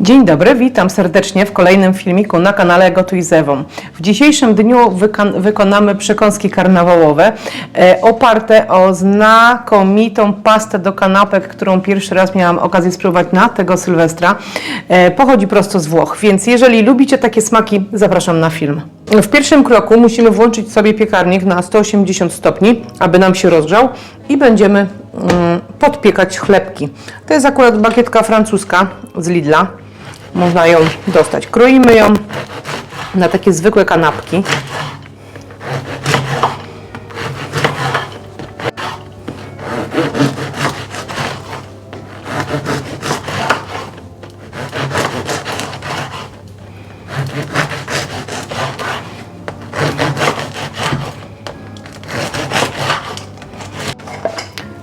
Dzień dobry, witam serdecznie w kolejnym filmiku na kanale Gotuj z Ewą. W dzisiejszym dniu wykonamy przekąski karnawałowe e, oparte o znakomitą pastę do kanapek, którą pierwszy raz miałam okazję spróbować na tego Sylwestra. E, pochodzi prosto z Włoch, więc jeżeli lubicie takie smaki, zapraszam na film. W pierwszym kroku musimy włączyć sobie piekarnik na 180 stopni, aby nam się rozgrzał i będziemy mm, podpiekać chlebki. To jest akurat bakietka francuska z Lidla. Można ją dostać. Kroimy ją na takie zwykłe kanapki.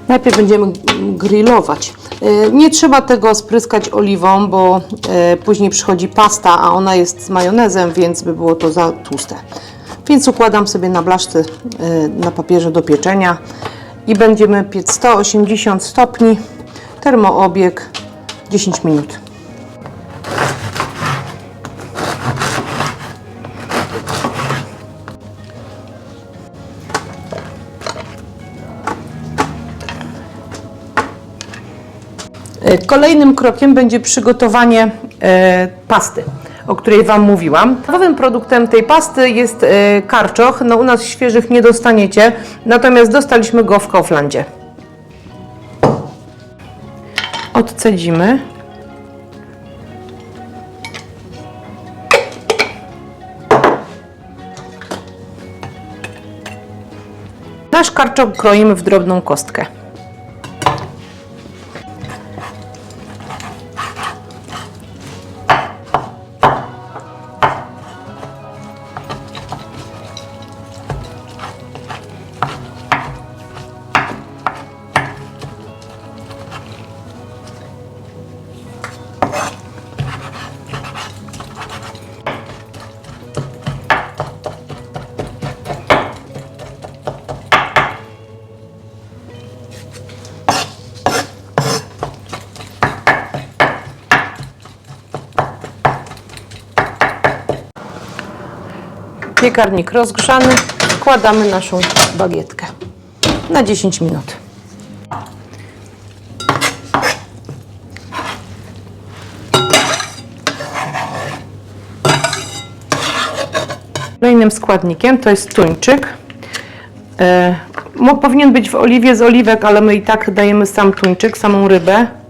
Najpierw będziemy grillować. E, Nie trzeba tego spryskać oliwą, bo e, później przychodzi pasta, a ona jest z majonezem, więc by było to za tłuste. Więc układam sobie na blaszce e, na papierze do pieczenia i będziemy piec 180 stopni, termoobieg 10 minut. Kolejnym krokiem będzie przygotowanie e, pasty, o której Wam mówiłam. Podstawowym produktem tej pasty jest e, karczoch. No, u nas świeżych nie dostaniecie, natomiast dostaliśmy go w Kauflandzie. Odcedzimy. Nasz karczoch kroimy w drobną kostkę. Piekarnik rozgrzany. Wkładamy naszą bagietkę na 10 minut. Kolejnym składnikiem to jest tuńczyk. E, powinien być w oliwie z oliwek, ale my i tak dajemy sam tuńczyk, samą rybę.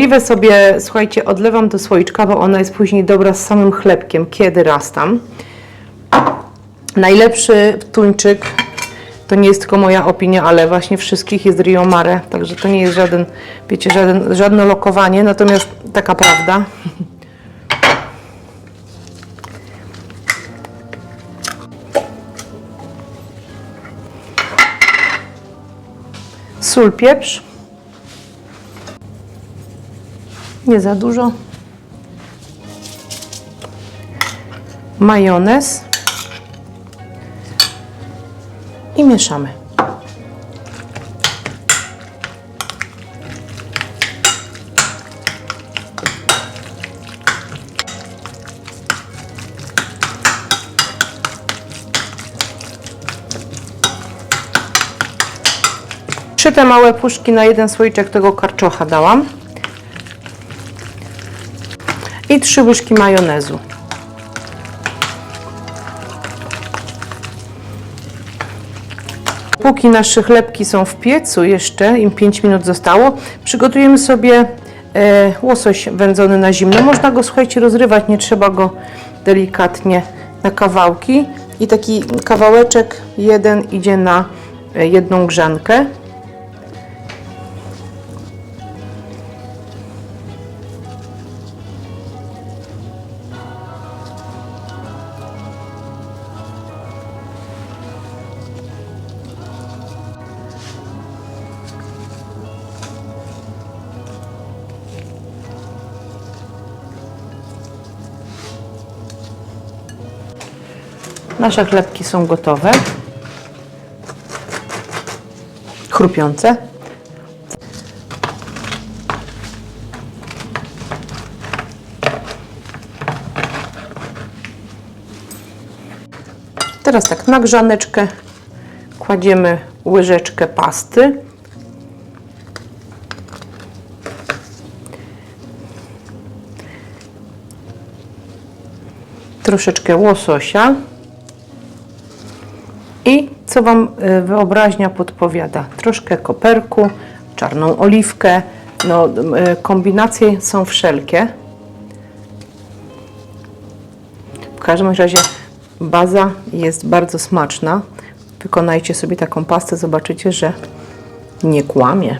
Oliwę sobie, słuchajcie, odlewam do słoiczka, bo ona jest później dobra z samym chlebkiem, kiedy raz tam. Najlepszy tuńczyk, to nie jest tylko moja opinia, ale właśnie wszystkich jest Rio Mare, także to nie jest żaden, wiecie, żaden, żadne lokowanie, natomiast taka prawda. Sól, pieprz. Nie za dużo. Majonez. I mieszamy. Trzy te małe puszki na jeden słoiczek tego karczocha dałam i trzy łyżki majonezu. Póki nasze chlebki są w piecu, jeszcze im 5 minut zostało, przygotujemy sobie e, łosoś wędzony na zimno. Można go, słuchajcie, rozrywać, nie trzeba go delikatnie na kawałki. I taki kawałeczek jeden idzie na e, jedną grzankę. Nasze chlebki są gotowe. Chrupiące. Teraz tak na grzaneczkę kładziemy łyżeczkę pasty. Troszeczkę łososia. I co Wam y, wyobraźnia podpowiada? Troszkę koperku, czarną oliwkę. No, y, kombinacje są wszelkie. W każdym razie baza jest bardzo smaczna. Wykonajcie sobie taką pastę, zobaczycie, że nie kłamie.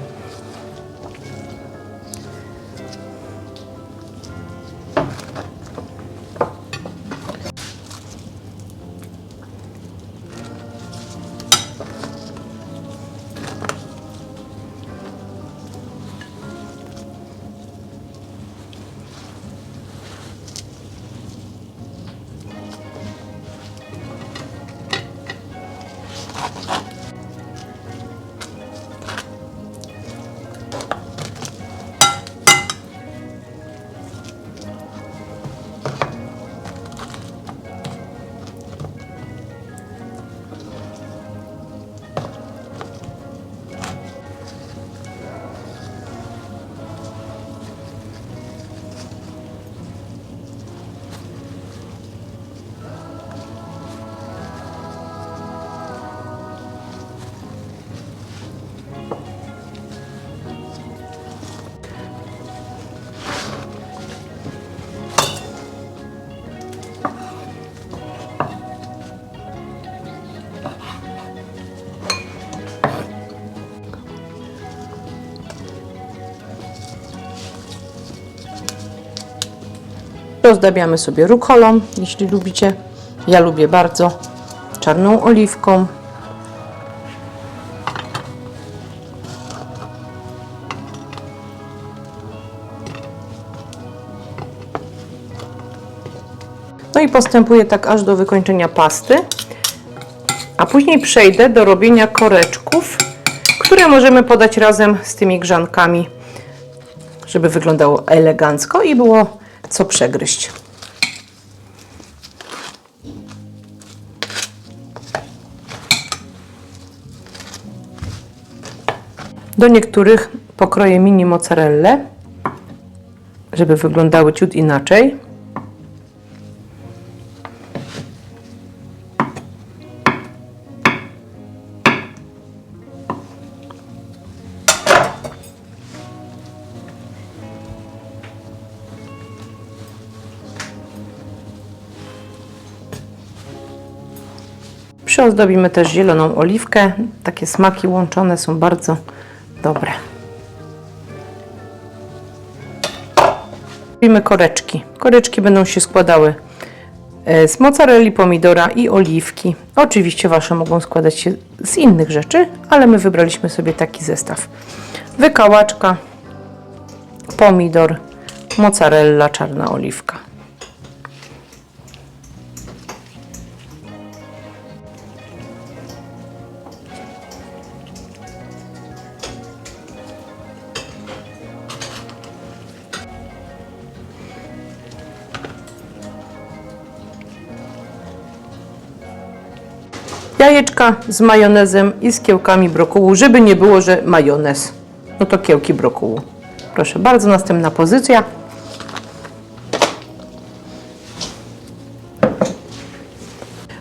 Rozdabiamy sobie rukolą, jeśli lubicie. Ja lubię bardzo. Czarną oliwką. No i postępuję tak aż do wykończenia pasty. A później przejdę do robienia koreczków, które możemy podać razem z tymi grzankami żeby wyglądało elegancko i było co przegryźć. Do niektórych pokroję mini mozzarelle, żeby wyglądały ciut inaczej. Przyozdobimy też zieloną oliwkę. Takie smaki łączone są bardzo dobre. Robimy koreczki. Koreczki będą się składały e, z mozzarelli, pomidora i oliwki. Oczywiście Wasze mogą składać się z innych rzeczy, ale my wybraliśmy sobie taki zestaw. Wykałaczka, pomidor, mozzarella, czarna oliwka. Jajeczka z majonezem i z kiełkami brokułu, żeby nie było, że majonez. No to kiełki brokułu. Proszę bardzo, następna pozycja.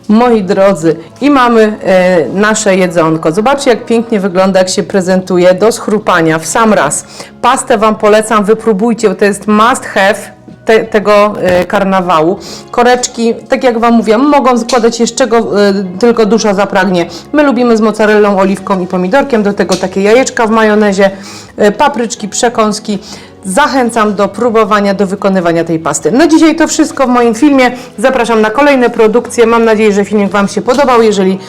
Moi drodzy, i mamy e, nasze jedzonko. Zobaczcie, jak pięknie wygląda, jak się prezentuje do schrupania w sam raz. Pastę Wam polecam, wypróbujcie, bo to jest must have te, tego e, karnawału. Koreczki, tak jak Wam mówiłam, mogą składać z czego e, tylko dusza zapragnie. My lubimy z mozzarellą, oliwką i pomidorkiem, do tego takie jajeczka w majonezie, e, papryczki, przekąski. Zachęcam do próbowania, do wykonywania tej pasty. Na dzisiaj to wszystko w moim filmie. Zapraszam na kolejne produkcje. Mam nadzieję, że filmik Wam się podobał. Jeżeli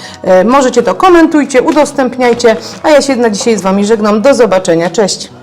możecie, to komentujcie, udostępniajcie. A ja się na dzisiaj z Wami żegnam. Do zobaczenia. Cześć!